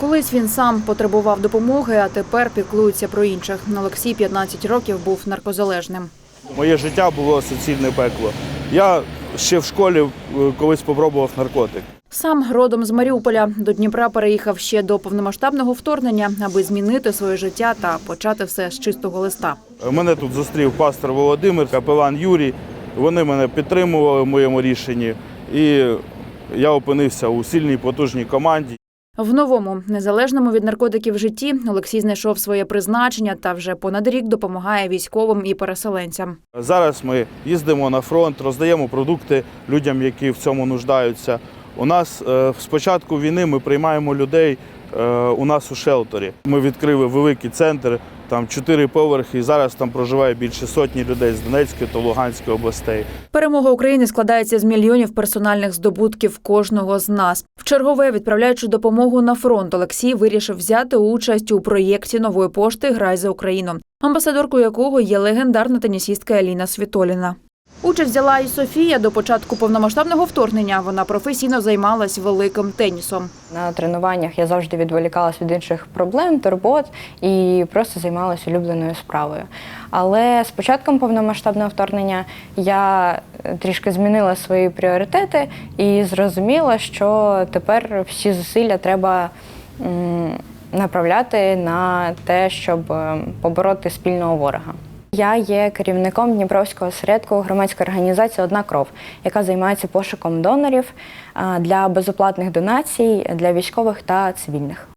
Колись він сам потребував допомоги, а тепер піклується про інших. Олексій 15 років був наркозалежним. Моє життя було суцільне пекло. Я ще в школі е, колись спробував наркотик. Сам родом з Маріуполя до Дніпра переїхав ще до повномасштабного вторгнення, аби змінити своє життя та почати все з чистого листа. Мене тут зустрів пастор Володимир, капелан Юрій. Вони мене підтримували в моєму рішенні, і я опинився у сильній потужній команді. В новому незалежному від наркотиків житті Олексій знайшов своє призначення та вже понад рік допомагає військовим і переселенцям. Зараз ми їздимо на фронт, роздаємо продукти людям, які в цьому нуждаються. У нас е, з початку війни ми приймаємо людей е, у нас у шелтері. Ми відкрили великий центр, там чотири поверхи, і зараз там проживає більше сотні людей з Донецької та Луганської областей. Перемога України складається з мільйонів персональних здобутків кожного з нас. В чергове, відправляючи допомогу на фронт, Олексій вирішив взяти участь у проєкті нової пошти Грай за Україну, амбасадоркою якого є легендарна тенісістка Аліна Світоліна. Участь взяла і Софія до початку повномасштабного вторгнення. Вона професійно займалась великим тенісом. На тренуваннях я завжди відволікалась від інших проблем, турбот і просто займалася улюбленою справою. Але з початком повномасштабного вторгнення я е, трішки змінила свої пріоритети і зрозуміла, що тепер всі зусилля треба направляти на те, щоб е, побороти спільного ворога. Я є керівником Дніпровського осередку громадської організації Одна кров, яка займається пошуком донорів для безоплатних донацій для військових та цивільних.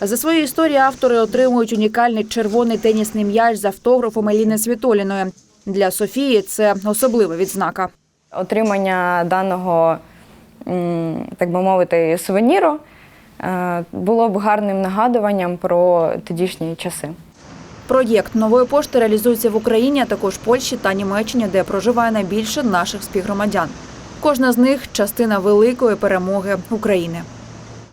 За свою історію автори отримують унікальний червоний тенісний м'яч з автографом Еліни Світоліної. Для Софії це особлива відзнака. Отримання даного, так би мовити, сувеніру е, було б гарним нагадуванням про тодішні часи. Проєкт нової пошти реалізується в Україні, а також Польщі та Німеччині, де проживає найбільше наших співгромадян. Кожна з них частина великої перемоги України.